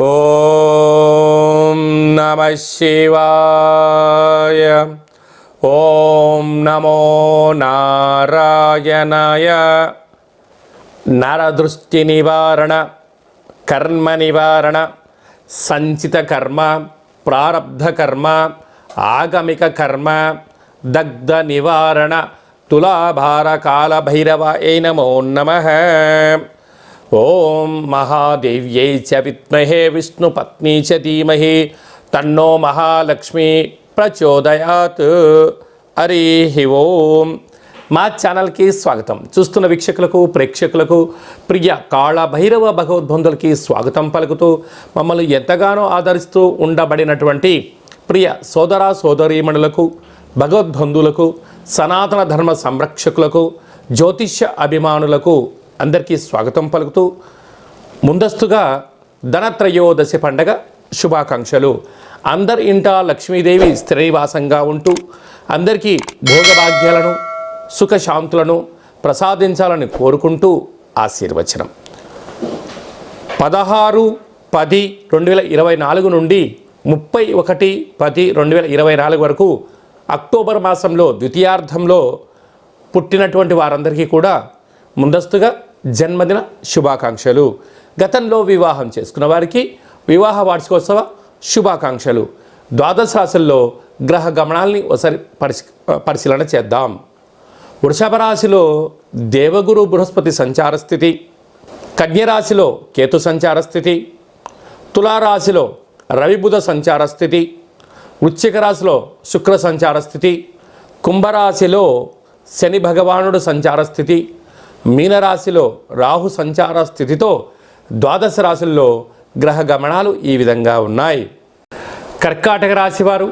ఓం నమ శివాయ. ఓం నమో నారాయణాయ. నరదృష్టి నివారణ కర్మ నివారణ సంచిత కర్మ ప్రారబ్ధ కర్మ ఆగమిక కర్మ దగ్ధ నివారణ తులాభార కాల భైరవ ఏ నమో నమ. ఓం మహాదేవ్యై చ విద్మహే విష్ణుపత్ని చ ధీమహి. తన్నో మహాలక్ష్మి ప్రచోదయాత్. హరి ఓం. మా ఛానల్కి స్వాగతం. చూస్తున్న వీక్షకులకు ప్రేక్షకులకు ప్రియ కాళ భైరవ భగవద్బంధులకి స్వాగతం పలుకుతూ మమ్మల్ని ఎంతగానో ఆదరిస్తూ ఉండబడినటువంటి ప్రియ సోదర సోదరీమణులకు భగవద్బంధులకు సనాతన ధర్మ సంరక్షకులకు జ్యోతిష్య అభిమానులకు అందరికీ స్వాగతం పలుకుతూ ముందస్తుగా ధనత్రయోదశి పండగ శుభాకాంక్షలు. అందరి ఇంట లక్ష్మీదేవి స్థిరనివాసంగా ఉంటూ అందరికీ భోగభాగ్యాలను సుఖశాంతులను ప్రసాదించాలని కోరుకుంటూ ఆశీర్వచనం. పదహారు పది రెండు వేల ఇరవై నాలుగు నుండి ముప్పై ఒకటి పది రెండు వేల ఇరవై నాలుగు వరకు అక్టోబర్ మాసంలో ద్వితీయార్థంలో పుట్టినటువంటి వారందరికీ కూడా ముందస్తుగా జన్మదిన శుభాకాంక్షలు. గతంలో వివాహం చేసుకున్న వారికి వివాహ వార్షికోత్సవ శుభాకాంక్షలు. ద్వాదశ రాశుల్లో గ్రహ గమనాల్ని ఒకసారి పరిశీ పరిశీలన చేద్దాం. వృషభ రాశిలో దేవగురు బృహస్పతి సంచార స్థితి కన్యరాశిలో కేతు సంచార స్థితి తులారాశిలో రవిబుధ సంచార స్థితి వృశ్చిక రాశిలో శుక్ర సంచార స్థితి కుంభరాశిలో శని భగవానుడు సంచార స్థితి మీనరాశిలో రాహు సంచార స్థితితో ద్వాదశ రాశుల్లో గ్రహ గమనాలు ఈ విధంగా ఉన్నాయి. కర్కాటక రాశి వారు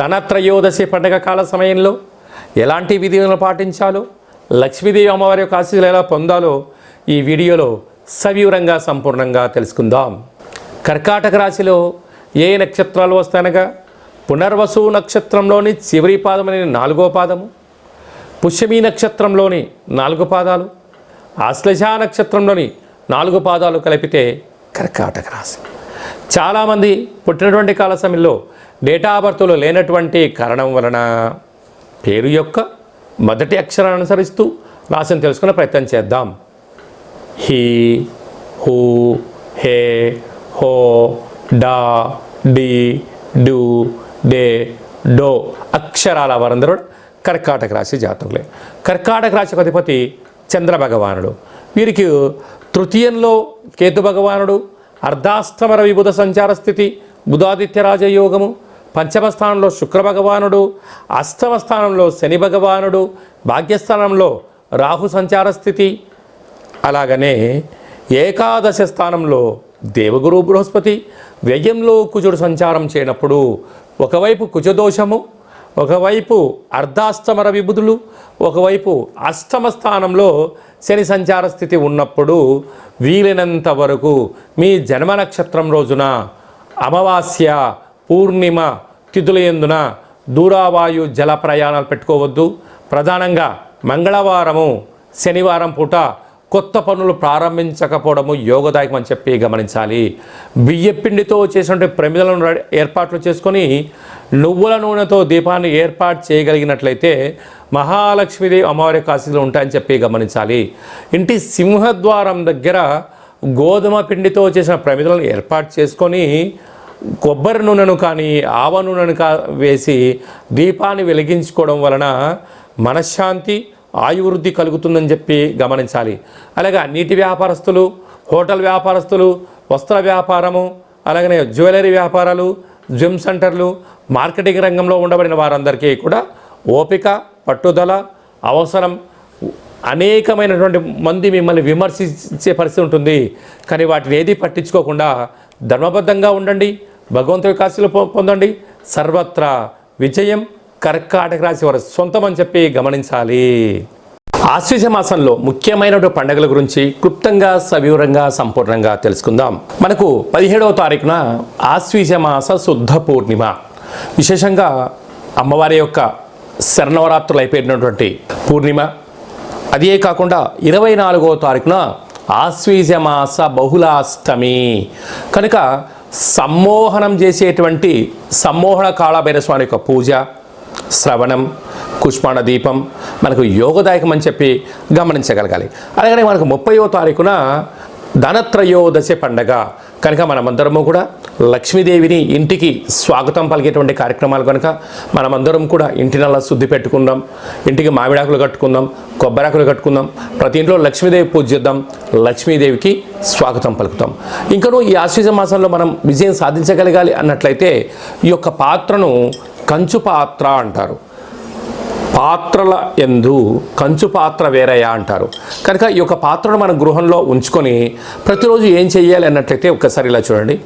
ధనత్రయోదశి పండగ కాల సమయంలో ఎలాంటి విధులను పాటించాలో లక్ష్మీదేవి అమ్మవారి యొక్క ఆశీస్సులు ఎలా పొందాలో ఈ వీడియోలో సవివరంగా సంపూర్ణంగా తెలుసుకుందాం. కర్కాటక రాశిలో ఏ నక్షత్రాలు వస్తానగా పునర్వసు నక్షత్రంలోని చివరి పాదం అనే నాలుగో పాదము పుష్యమీ నక్షత్రంలోని నాలుగు పాదాలు ఆశ్లేష నక్షత్రంలోని నాలుగు పాదాలు కలిపితే కర్కాటక రాశి. చాలామంది పుట్టినటువంటి కాల సమయంలో డేటా బర్త్లో లేనటువంటి కారణం వలన పేరు యొక్క మొదటి అక్షరాన్ని అనుసరిస్తూ రాశిని తెలుసుకునే ప్రయత్నం చేద్దాం. హీ హూ హే హో డా డి డు డే డో అక్షరాల వారందరూ కర్కాటక రాశి జాతకులే. కర్కాటక రాశి అధిపతి చంద్ర భగవానుడు వీరికి తృతీయంలో కేతు భగవానుడు అర్ధాష్టమ రవి సంచార స్థితి బుధాదిత్య రాజయోగము పంచమ స్థానంలో శుక్ర భగవానుడు అష్టమ స్థానంలో శని భగవానుడు భాగ్యస్థానంలో రాహు సంచార స్థితి. అలాగనే ఏకాదశ స్థానంలో దేవగురు బృహస్పతి వ్యయంలో కుజుడు సంచారం చేయనప్పుడు ఒకవైపు కుజదోషము ఒకవైపు అర్ధాష్టమర విబుధులు ఒకవైపు అష్టమ స్థానంలో శని సంచార స్థితి ఉన్నప్పుడు వీలైనంత వరకు మీ జన్మ నక్షత్రం రోజున అమావాస్య పూర్ణిమ తిథుల ఎందున దూరావాయు జల ప్రయాణాలు పెట్టుకోవద్దు. ప్రధానంగా మంగళవారము శనివారం పూట కొత్త పనులు ప్రారంభించకపోవడము యోగదాయకం అని చెప్పి గమనించాలి. బియ్యపిండితో చేసినటువంటి ప్రమిదలను ఏర్పాట్లు చేసుకొని నువ్వుల నూనెతో దీపాన్ని ఏర్పాటు చేయగలిగినట్లయితే మహాలక్ష్మీదేవి అమ్మవారి కాశీలు ఉంటాయని చెప్పి గమనించాలి. ఇంటి సింహద్వారం దగ్గర గోధుమ పిండితో చేసిన ప్రమిదలను ఏర్పాటు చేసుకొని కొబ్బరి నూనెను కానీ ఆవ నూనెను కా వేసి దీపాన్ని వెలిగించుకోవడం వలన మనశ్శాంతి ఆయువృద్ధి కలుగుతుందని చెప్పి గమనించాలి. అలాగే నీటి వ్యాపారస్తులు హోటల్ వ్యాపారస్తులు వస్త్ర వ్యాపారము అలాగనే జ్యువెలరీ వ్యాపారాలు జిమ్ సెంటర్లు మార్కెటింగ్ రంగంలో ఉండబడిన వారందరికీ కూడా ఓపిక పట్టుదల అవసరం అనేకమైనటువంటి మంది మిమ్మల్ని విమర్శించే పరిస్థితి ఉంటుంది. కానీ వాటిని ఏది పట్టించుకోకుండా ధర్మబద్ధంగా ఉండండి భగవంతుడి కాశీలు పొందండి. సర్వత్రా విజయం కర్కాటక రాశి వారి సొంతం అని చెప్పి గమనించాలి. ఆశ్వీజ మాసంలో ముఖ్యమైనటువంటి పండుగల గురించి క్లుప్తంగా సవివరంగా సంపూర్ణంగా తెలుసుకుందాం. మనకు పదిహేడవ తారీఖున ఆశ్వీజ మాస శుద్ధ పూర్ణిమ. విశేషంగా అమ్మవారి యొక్క శరణవరాత్రులు అయిపోయినటువంటి పూర్ణిమ. అదే కాకుండా ఇరవై నాలుగవ తారీఖున ఆశ్వీజమాస బహుళాష్టమి. కనుక సమ్మోహనం చేసేటువంటి సమ్మోహన కాళభైరస్వామి యొక్క పూజ శ్రవణం కుష్మాణ దీపం మనకు యోగదాయకం అని చెప్పి గమనించగలగాలి. అలాగనే మనకు ముప్పయో తారీఖున ధనత్రయోదశి పండగ. కనుక మనమందరము కూడా లక్ష్మీదేవిని ఇంటికి స్వాగతం పలికేటువంటి కార్యక్రమాలు కనుక మనమందరం కూడా ఇంటి నల్ల శుద్ధి పెట్టుకుందాం ఇంటికి మామిడాకులు కట్టుకుందాం కొబ్బరాకులు కట్టుకుందాం ప్రతి ఇంట్లో లక్ష్మీదేవి పూజ చేద్దాం లక్ష్మీదేవికి స్వాగతం పలుకుతాం. ఇంకను ఈ ఆశ్వీజ మాసంలో మనం విజయం సాధించగలగాలి అన్నట్లయితే ఈ యొక్క పాత్రను కంచు పాత్ర అంటారు. పాత్రల ఎందు కంచు పాత్ర వేరయ్యా అంటారు. కనుక ఈ యొక్క పాత్రను మన గృహంలో ఉంచుకొని ప్రతిరోజు ఏం చెయ్యాలి అన్నట్లయితే ఒక్కసారి ఇలా చూడండి.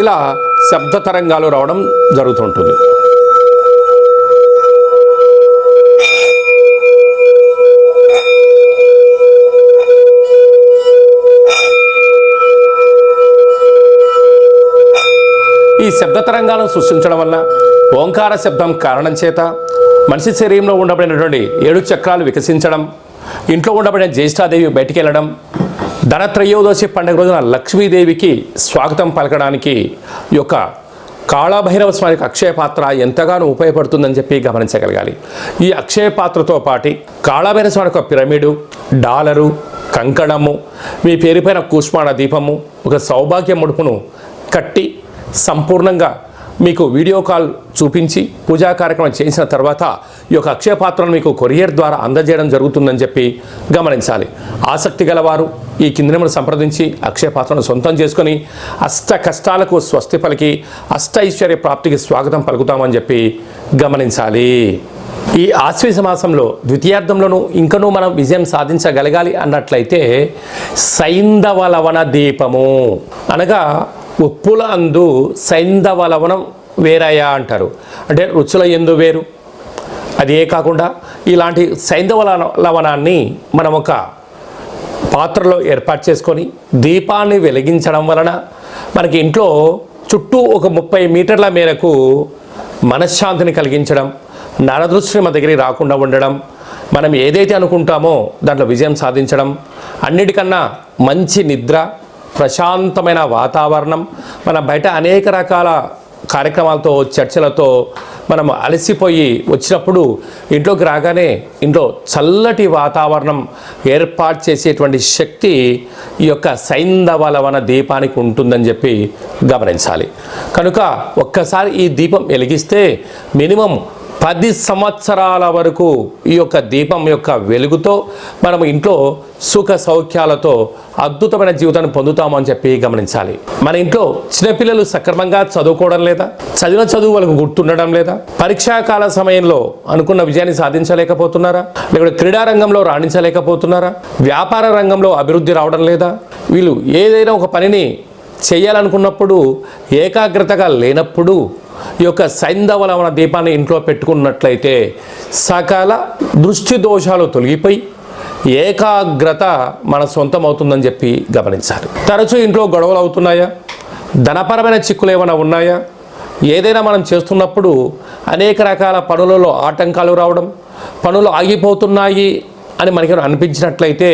ఇలా శబ్ద తరంగాలు రావడం జరుగుతుంటుంది. ఈ శబ్ద తరంగాలను సృష్టించడం వల్ల ఓంకార శబ్దం కారణం చేత మనిషి శరీరంలో ఉండబడినటువంటి ఏడు చక్రాలు వికసించడం ఇంట్లో ఉండబడిన జ్యేష్ఠాదేవి బయటికి వెళ్ళడం ధనత్రయోదశి పండుగ రోజున లక్ష్మీదేవికి స్వాగతం పలకడానికి యొక్క కాళభైరవ స్వామికి అక్షయ పాత్ర ఎంతగానో ఉపయోగపడుతుందని చెప్పి గమనించగలగాలి. ఈ అక్షయ పాత్రతో పాటి కాళభైరవ స్వామి యొక్క పిరమిడు డాలరు కంకణము మీ పేరుపైన కూష్మాణ దీపము ఒక సౌభాగ్య ముడుపును కట్టి సంపూర్ణంగా మీకు వీడియో కాల్ చూపించి పూజా కార్యక్రమం చేసిన తర్వాత ఈ యొక్క అక్షయ పాత్రను మీకు కొరియర్ ద్వారా అందజేయడం జరుగుతుందని చెప్పి గమనించాలి. ఆసక్తి గలవారు ఈ కిందనమును సంప్రదించి అక్షయ పాత్రను సొంతం చేసుకొని అష్ట కష్టాలకు స్వస్తి పలికి అష్ట ఐశ్వర్య ప్రాప్తికి స్వాగతం పలుకుతామని చెప్పి గమనించాలి. ఈ ఆశ్వీజ మాసంలో ద్వితీయార్థంలోనూ ఇంకనూ మనం విజయం సాధించగలగాలి అన్నట్లయితే సైంధవ లవణ దీపము అనగా ఉప్పుల అందు సైంధవ వేరయా అంటారు. అంటే రుచుల ఎందు వేరు. అదే కాకుండా ఇలాంటి సైంధవ లవ- లవణాన్ని మనం ఒక పాత్రలో ఏర్పాటు చేసుకొని దీపాన్ని వెలిగించడం వలన మనకి ఇంట్లో చుట్టూ ఒక ముప్పై మీటర్ల మేరకు మనశ్శాంతిని కలిగించడం నరదృష్టి మన దగ్గరికి రాకుండా ఉండడం మనం ఏదైతే అనుకుంటామో దాంట్లో విజయం సాధించడం అన్నిటికన్నా మంచి నిద్ర ప్రశాంతమైన వాతావరణం. మన బయట అనేక రకాల కార్యక్రమాలతో చర్చలతో మనం అలసిపోయి వచ్చినప్పుడు ఇంట్లోకి రాగానే ఇంట్లో చల్లటి వాతావరణం ఏర్పాటు చేసేటువంటి శక్తి ఈ యొక్క సైంధవ వన దీపానికి ఉంటుందని చెప్పి గమనించాలి. కనుక ఒక్కసారి ఈ దీపం వెలిగిస్తే మినిమం పది సంవత్సరాల వరకు ఈ యొక్క దీపం యొక్క వెలుగుతో మనం ఇంట్లో సుఖ సౌఖ్యాలతో అద్భుతమైన జీవితాన్ని పొందుతాము అని చెప్పి గమనించాలి. మన ఇంట్లో చిన్నపిల్లలు సక్రమంగా చదువుకోవడం లేదా చదివిన చదువు వాళ్ళకు గుర్తుండడం లేదా పరీక్షాకాల సమయంలో అనుకున్న విజయాన్ని సాధించలేకపోతున్నారా? లేకపోతే క్రీడా రంగంలో రాణించలేకపోతున్నారా? వ్యాపార రంగంలో అభివృద్ధి రావడం లేదా? వీళ్ళు ఏదైనా ఒక పనిని చేయాలనుకున్నప్పుడు ఏకాగ్రతగా లేనప్పుడు ఈ యొక్క సైంధవలమణ దీపాన్ని ఇంట్లో పెట్టుకున్నట్లయితే సకల దృష్టి దోషాలు తొలగిపోయి ఏకాగ్రత మన సొంతం అవుతుందని చెప్పి గమనించాలి తరచూ ఇంట్లో గొడవలు అవుతున్నాయా? ధనపరమైన చిక్కులు ఏమైనా ఉన్నాయా? ఏదైనా మనం చేస్తున్నప్పుడు అనేక రకాల పనులలో ఆటంకాలు రావడం పనులు ఆగిపోతున్నాయి అని మనకి అనిపించినట్లయితే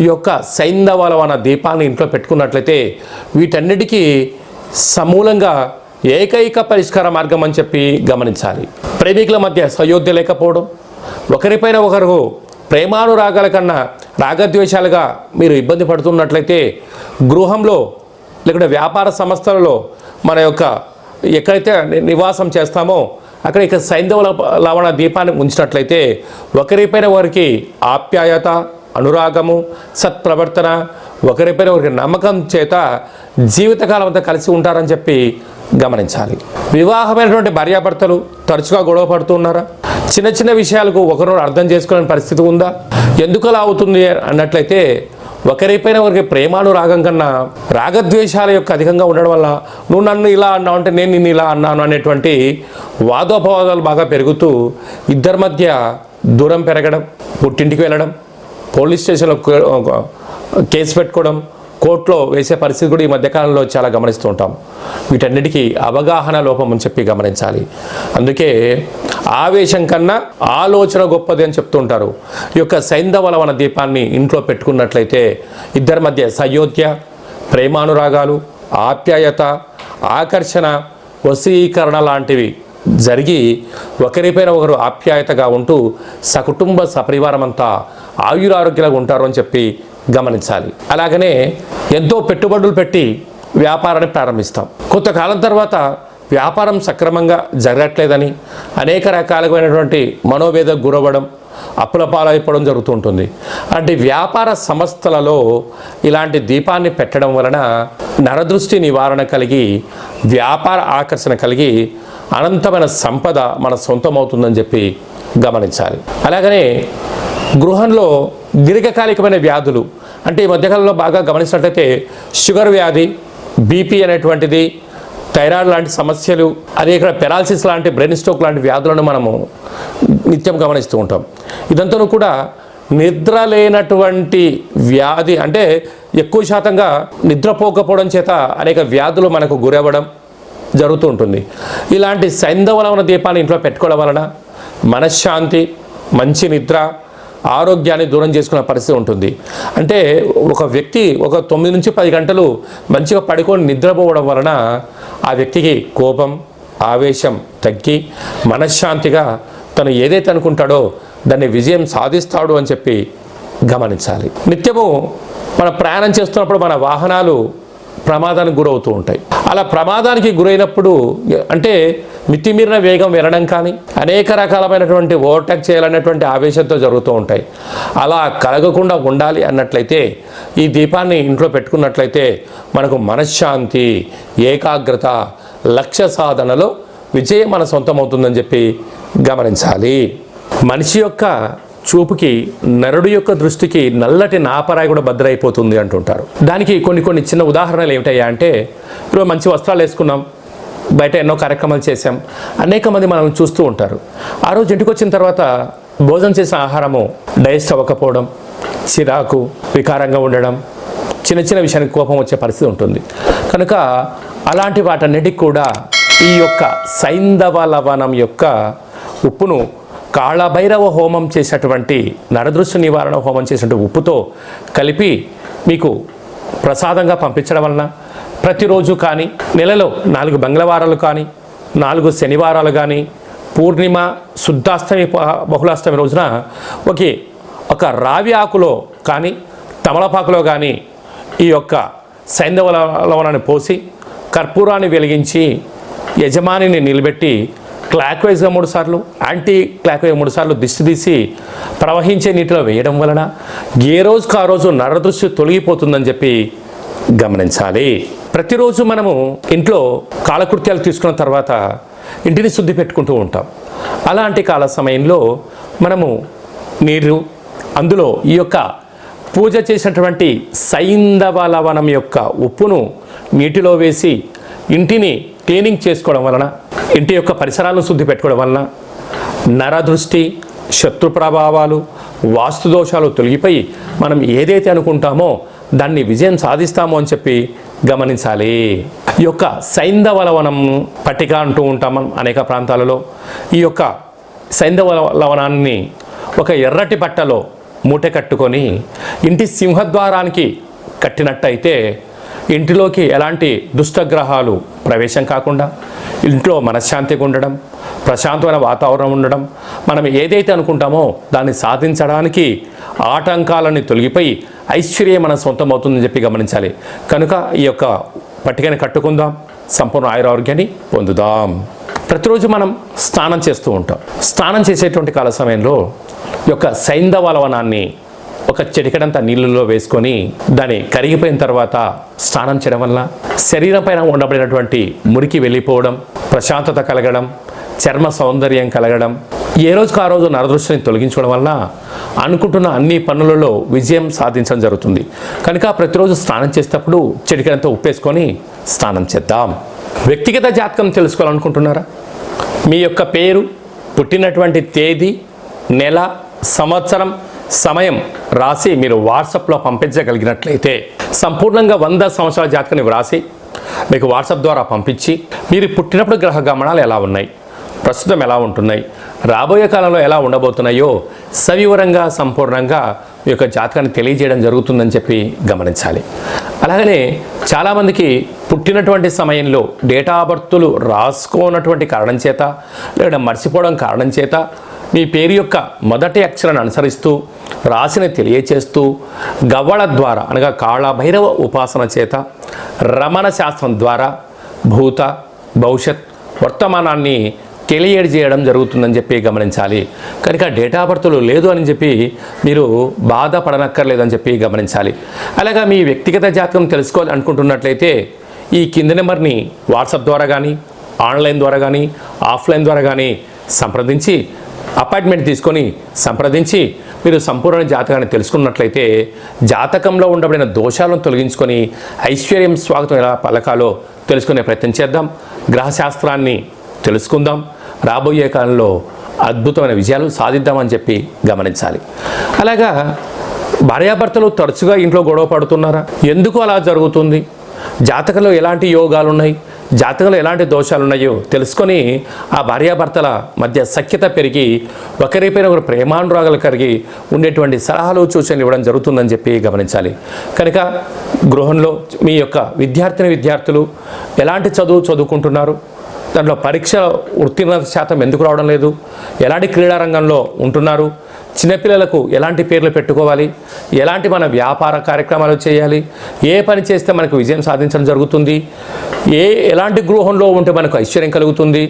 ఈ యొక్క సైంధవలమణ దీపాన్ని ఇంట్లో పెట్టుకున్నట్లయితే వీటన్నిటికీ సమూలంగా ఏకైక పరిష్కార మార్గం అని చెప్పి గమనించాలి. ప్రేమికుల మధ్య సయోధ్య లేకపోవడం ఒకరిపైన ఒకరు ప్రేమానురాగాల కన్నా రాగద్వేషాలుగా మీరు ఇబ్బంది పడుతున్నట్లయితే గృహంలో లేకుంటే వ్యాపార సంస్థలలో మన యొక్క ఎక్కడైతే నివాసం చేస్తామో అక్కడ ఇక సైంధవ లవణ దీపాన్ని ఉంచినట్లయితే ఒకరిపైన ఒకరికి ఆప్యాయత అనురాగము సత్ప్రవర్తన ఒకరిపైన ఒకరికి నమ్మకం చేత జీవితకాలం అంతా కలిసి ఉంటారని చెప్పి గమనించాలి. వివాహమైనటువంటి భార్యాభర్తలు తరచుగా గొడవ పడుతున్నారా చిన్న చిన్న విషయాలకు ఒకరు అర్థం చేసుకోలేని పరిస్థితి ఉందా? ఎందుకు అలా అవుతుంది అన్నట్లయితే ఒకరిపైన ఒకరికి ప్రేమానురాగం కన్నా రాగద్వేషాల యొక్క అధికంగా ఉండడం వల్ల నువ్వు నన్ను ఇలా అన్నావు అంటే నేను నిన్ను ఇలా అన్నాను అనేటువంటి వాదోపవాదాలు బాగా పెరుగుతూ ఇద్దరి మధ్య దూరం పెరగడం పుట్టింటికి వెళ్ళడం పోలీస్ స్టేషన్లో కేసు పెట్టుకోవడం కోర్టులో వేసే పరిస్థితి కూడా ఈ మధ్యకాలంలో చాలా గమనిస్తూ ఉంటాం. వీటన్నిటికీ అవగాహన లోపం అని చెప్పి గమనించాలి. అందుకే ఆవేశం కన్నా ఆలోచన గొప్పది అని చెప్తుంటారు ఈ యొక్క సైంధవలవన దీపాన్ని ఇంట్లో పెట్టుకున్నట్లయితే ఇద్దరి మధ్య సయోధ్య ప్రేమానురాగాలు ఆప్యాయత ఆకర్షణ వశీకరణ లాంటివి జరిగి ఒకరిపైన ఒకరు ఆప్యాయతగా ఉంటూ సకుటుంబ సపరివారం అంతా ఆయురారోగ్యంగా ఉంటారు అని చెప్పి గమనించాలి. అలాగనే ఎంతో పెట్టుబడులు పెట్టి వ్యాపారాన్ని ప్రారంభిస్తాం. కొంతకాలం తర్వాత వ్యాపారం సక్రమంగా జరగట్లేదని అనేక రకాలైనటువంటి మనోవేదకు గురవ్వడం అప్పుల పాలైపోవడం జరుగుతూ ఉంటుంది అంటే వ్యాపార సంస్థలలో ఇలాంటి దీపాన్ని పెట్టడం వలన నరదృష్టి నివారణ కలిగి వ్యాపార ఆకర్షణ కలిగి అనంతమైన సంపద మన సొంతమవుతుందని చెప్పి గమనించాలి. అలాగనే గృహంలో దీర్ఘకాలికమైన వ్యాధులు. అంటే ఈ మధ్యకాలంలో బాగా గమనించినట్లయితే షుగర్ వ్యాధి బీపీ అనేటువంటిది థైరాయిడ్ లాంటి సమస్యలు అదే ఇక్కడ పెరాలసిస్ లాంటి బ్రెయిన్ స్ట్రోక్ లాంటి వ్యాధులను మనము నిత్యం గమనిస్తూ ఉంటాం. ఇదంతా కూడా నిద్ర లేనటువంటి వ్యాధి అంటే ఎక్కువ శాతంగా నిద్రపోకపోవడం చేత అనేక వ్యాధులు మనకు గురవ్వడం జరుగుతూ ఉంటుంది. ఇలాంటి సైంధవలవన దీపాన్ని ఇంట్లో పెట్టుకోవడం వలన మనశ్శాంతి మంచి నిద్ర ఆరోగ్యాన్ని దూరం చేసుకునే పరిస్థితి ఉంటుంది. అంటే ఒక వ్యక్తి ఒక తొమ్మిది నుంచి పది గంటలు మంచిగా పడుకొని నిద్రపోవడం వలన ఆ వ్యక్తికి కోపం ఆవేశం తగ్గి మనశ్శాంతిగా తను ఏదైతే అనుకుంటాడో దాన్ని విజయం సాధిస్తాడు అని చెప్పి గమనించాలి. నిత్యము మన ప్రయాణం చేస్తున్నప్పుడు మన వాహనాలు ప్రమాదానికి గురవుతూ ఉంటాయి. అలా ప్రమాదానికి గురైనప్పుడు అంటే మితిమీరిన వేగం వెళ్ళడం కానీ అనేక రకాలమైనటువంటి ఓవర్టేక్ చేయాలనేటువంటి ఆవేశంతో జరుగుతూ ఉంటాయి. అలా కలగకుండా ఉండాలి అన్నట్లయితే ఈ దీపాన్ని ఇంట్లో పెట్టుకున్నట్లయితే మనకు మనశ్శాంతి ఏకాగ్రత లక్ష్య సాధనలో విజయం మన సొంతమవుతుందని చెప్పి గమనించాలి. మనిషి యొక్క చూపుకి నరుడు యొక్క దృష్టికి నల్లటి నాపరాయి కూడా భద్రైపోతుంది అంటుంటారు. దానికి కొన్ని కొన్ని చిన్న ఉదాహరణలు ఏమిటయ్యా అంటే ఇప్పుడు మంచి వస్త్రాలు వేసుకున్నాం బయట ఎన్నో కార్యక్రమాలు చేశాం. అనేక మంది మనం చూస్తూ ఉంటారు. ఆ రోజు ఇంటికి వచ్చిన తర్వాత భోజనం చేసిన ఆహారము డైజెస్ట్ అవ్వకపోవడం చిరాకు వికారంగా ఉండడం చిన్న చిన్న విషయానికి కోపం వచ్చే పరిస్థితి ఉంటుంది. కనుక అలాంటి వాటన్నిటికి కూడా ఈ యొక్క సైంధవ లవణం యొక్క ఉప్పును కాళభైరవ హోమం చేసినటువంటి నరదృశ్య నివారణ హోమం చేసినటువంటి ఉప్పుతో కలిపి మీకు ప్రసాదంగా పంపించడం వలన ప్రతిరోజు కానీ నెలలో నాలుగు మంగళవారాలు కానీ నాలుగు శనివారాలు కానీ పూర్ణిమ శుద్ధాష్టమి బహుళాష్టమి రోజున ఒకే ఒక రావి ఆకులో కానీ తమలపాకులో కానీ ఈ యొక్క సైంధవ లవణాన్ని పోసి కర్పూరాన్ని వెలిగించి యజమానిని నిలబెట్టి క్లాక్ వైజ్గా మూడు సార్లు యాంటీ క్లాక్ వైజ్ మూడు సార్లు దిష్టి తీసి ప్రవహించే నీటిలో వేయడం వలన ఏ రోజుకు ఆ రోజు నరదృష్టి తొలగిపోతుందని చెప్పి గమనించాలి. ప్రతిరోజు మనము ఇంట్లో కాలకృత్యాలు తీసుకున్న తర్వాత ఇంటిని శుద్ధి పెట్టుకుంటూ ఉంటాం. అలాంటి కాల సమయంలో మనము నీరు అందులో ఈ యొక్క పూజ చేసినటువంటి సైంధవ లవణం యొక్క ఉప్పును నీటిలో వేసి ఇంటిని క్లీనింగ్ చేసుకోవడం వలన ఇంటి యొక్క పరిసరాలను శుద్ధి పెట్టుకోవడం వలన నరదృష్టి శత్రు ప్రభావాలు వాస్తు దోషాలు తొలగిపోయి మనం ఏదైతే అనుకుంటామో దాన్ని విజయం సాధిస్తామో అని చెప్పి గమనించాలి. ఈ యొక్క సైంధవలవనం పట్టిక అంటూ ఉంటాం మనం అనేక ప్రాంతాలలో. ఈ యొక్క సైంధవ లవణాన్ని ఒక ఎర్రటి బట్టలో మూట కట్టుకొని ఇంటి సింహద్వారానికి కట్టినట్టయితే ఇంటిలోకి ఎలాంటి దుష్టగ్రహాలు ప్రవేశం కాకుండా ఇంట్లో మనశ్శాంతిగా ఉండడం ప్రశాంతమైన వాతావరణం ఉండడం మనం ఏదైతే అనుకుంటామో దాన్ని సాధించడానికి ఆటంకాలని తొలగిపోయి ఐశ్వర్యం మన సొంతం అవుతుందని చెప్పి గమనించాలి. కనుక ఈ యొక్క పట్టికని కట్టుకుందాం. సంపూర్ణ ఆయురారోగ్యాన్ని పొందుదాం. ప్రతిరోజు మనం స్నానం చేస్తూ ఉంటాం. స్నానం చేసేటువంటి కాల సమయంలో ఈ యొక్క సైంధవ లవణాన్ని ఒక చిటికెడంత నీళ్ళలో వేసుకొని దాన్ని కరిగిపోయిన తర్వాత స్నానం చేయడం వల్ల శరీరం పైన ఉండబడినటువంటి మురికి వెళ్ళిపోవడం ప్రశాంతత కలగడం చర్మ సౌందర్యం కలగడం ఏ రోజుకు ఆ రోజు నరదృష్టిని తొలగించడం వల్ల అనుకుంటున్న అన్ని పనులలో విజయం సాధించడం జరుగుతుంది. కనుక ప్రతిరోజు స్నానం చేసేటప్పుడు చిటికెడంత ఉప్పేసుకొని స్నానం చేద్దాం. వ్యక్తిగత జాతకం తెలుసుకోవాలనుకుంటున్నారా? మీ యొక్క పేరు పుట్టినటువంటి తేదీ నెల సంవత్సరం సమయం రాసి మీరు వాట్సాప్లో పంపించగలిగినట్లయితే సంపూర్ణంగా వంద సంవత్సరాల జాతకాన్ని వ్రాసి మీకు వాట్సాప్ ద్వారా పంపించి మీరు పుట్టినప్పుడు గ్రహ గమనాలు ఎలా ఉన్నాయి? ప్రస్తుతం ఎలా ఉంటున్నాయి? రాబోయే కాలంలో ఎలా ఉండబోతున్నాయో సవివరంగా సంపూర్ణంగా మీ యొక్క జాతకాన్ని తెలియజేయడం జరుగుతుందని చెప్పి గమనించాలి. అలాగనే చాలామందికి పుట్టినటువంటి సమయంలో డేటా బర్తులు రాసుకోనటువంటి కారణం చేత లేదా మర్చిపోవడం కారణం చేత మీ పేరు యొక్క మొదటి అక్షరాన్ని అనుసరిస్తూ రాశిని తెలియచేస్తూ గవ్వళ ద్వారా అనగా కాళభైరవ ఉపాసన చేత రమణ శాస్త్రం ద్వారా భూత భవిష్యత్ వర్తమానాన్ని తెలియజేయడం జరుగుతుందని చెప్పి గమనించాలి. కనుక డేటా బర్త్లు లేదు అని చెప్పి మీరు బాధపడనక్కర్లేదని చెప్పి గమనించాలి. అలాగా మీ వ్యక్తిగత జాతకం తెలుసుకోవాలి అనుకుంటున్నట్లయితే ఈ కింది నెంబర్ని వాట్సాప్ ద్వారా కానీ ఆన్లైన్ ద్వారా కానీ ఆఫ్లైన్ ద్వారా కానీ సంప్రదించి అపాయింట్మెంట్ తీసుకొని సంప్రదించి మీరు సంపూర్ణ జాతకాన్ని తెలుసుకున్నట్లయితే జాతకంలో ఉండబడిన దోషాలను తొలగించుకొని ఐశ్వర్యం స్వాగతం ఎలా పలకాలో తెలుసుకునే ప్రయత్నం చేద్దాం. గ్రహశాస్త్రాన్ని తెలుసుకుందాం. రాబోయే కాలంలో అద్భుతమైన విజయాలు సాధిద్దామని చెప్పి గమనించాలి. అలాగా భార్యాభర్తలు తరచుగా ఇంట్లో గొడవ పడుతున్నారా? ఎందుకు అలా జరుగుతుంది? జాతకంలో ఎలాంటి యోగాలు ఉన్నాయి జాతకంలో ఎలాంటి దోషాలు ఉన్నాయో తెలుసుకొని ఆ భార్యాభర్తల మధ్య సఖ్యత పెరిగి ఒకరిపైన ఒకరు ప్రేమానురాగాలు కలిగి ఉండేటువంటి సలహాలు సూచనలు ఇవ్వడం జరుగుతుందని చెప్పి గమనించాలి. కనుక గృహంలో మీ యొక్క విద్యార్థిని విద్యార్థులు ఎలాంటి చదువు చదువుకుంటున్నారు? దాంట్లో పరీక్ష ఉత్తీర్ణత శాతం ఎందుకు రావడం లేదు? ఎలాంటి క్రీడారంగంలో ఉంటున్నారు? చిన్నపిల్లలకు ఎలాంటి పేర్లు పెట్టుకోవాలి? ఎలాంటి మన వ్యాపార కార్యక్రమాలు చేయాలి? ఏ పని చేస్తే మనకు విజయం సాధించడం జరుగుతుంది? ఏ ఎలాంటి గృహంలో ఉంటే మనకు ఐశ్వర్యం కలుగుతుంది?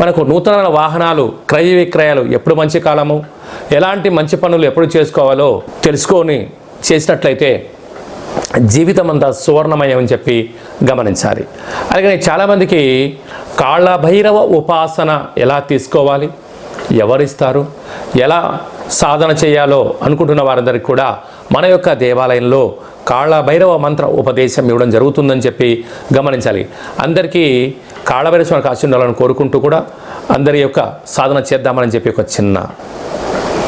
మనకు నూతన వాహనాలు క్రయ విక్రయాలు ఎప్పుడు మంచి కాలము? ఎలాంటి మంచి పనులు ఎప్పుడు చేసుకోవాలో తెలుసుకొని చేసినట్లయితే జీవితం అంతా సువర్ణమయం అని చెప్పి గమనించాలి. అలాగే చాలామందికి కాళ్ళ భైరవ ఉపాసన ఎలా తీసుకోవాలి? ఎవరిస్తారు? ఎలా సాధన చేయాలో అనుకుంటున్న వారందరికీ కూడా మన యొక్క దేవాలయంలో కాళభైరవ మంత్ర ఉపదేశం ఇవ్వడం జరుగుతుందని చెప్పి గమనించాలి. అందరికీ కాళ్ళభైరవ స్వామికి ఆశీర్వాదాలను కోరుకుంటూ కూడా అందరి యొక్క సాధన చేద్దామని చెప్పి ఒక చిన్న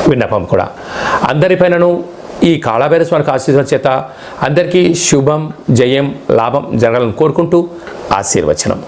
విన్నపం కూడా. అందరిపైనను ఈ కాళాభైర స్వామికి చేత అందరికీ శుభం జయం లాభం జరగాలని కోరుకుంటూ ఆశీర్వచనం.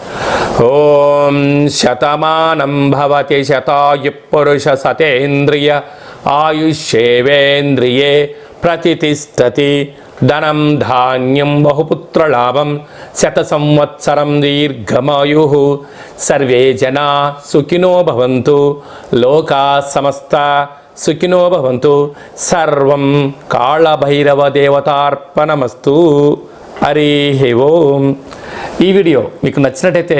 ఓం శతమానం భవతి శతాయు పురుష సతేంద్రియ ఆయుష్యేవేంద్రియే ప్రతిష్టతి ధనం ధాన్యం బహుపుత్రలాభం. శత సంవత్సరం దీర్ఘమాయు. సర్వే జనా సుఖినో భవంతు. లోకా సమస్త సుఖినో భవంతు. సర్వం కాళభైరవ దేవతార్పణమస్తు. హరి ఓం. ఈ వీడియో మీకు నచ్చినట్టయితే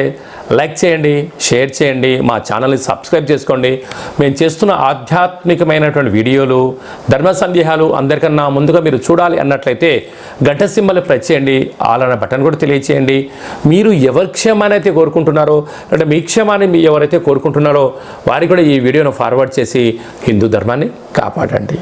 లైక్ చేయండి షేర్ చేయండి మా ఛానల్ని సబ్స్క్రైబ్ చేసుకోండి. మేము చేస్తున్న ఆధ్యాత్మికమైనటువంటి వీడియోలు ధర్మ సందేహాలు అందరికన్నా ముందుగా మీరు చూడాలి అన్నట్లయితే గంట సింబల్ ప్రెస్ చేయండి ఆలన బటన్ కూడా తెలియచేయండి. మీరు ఎవరి క్షేమాన్ని అయితే కోరుకుంటున్నారో అంటే మీ క్షేమాన్ని మీ ఎవరైతే కోరుకుంటున్నారో వారికి కూడా ఈ వీడియోను ఫార్వర్డ్ చేసి హిందూ ధర్మాన్ని కాపాడండి.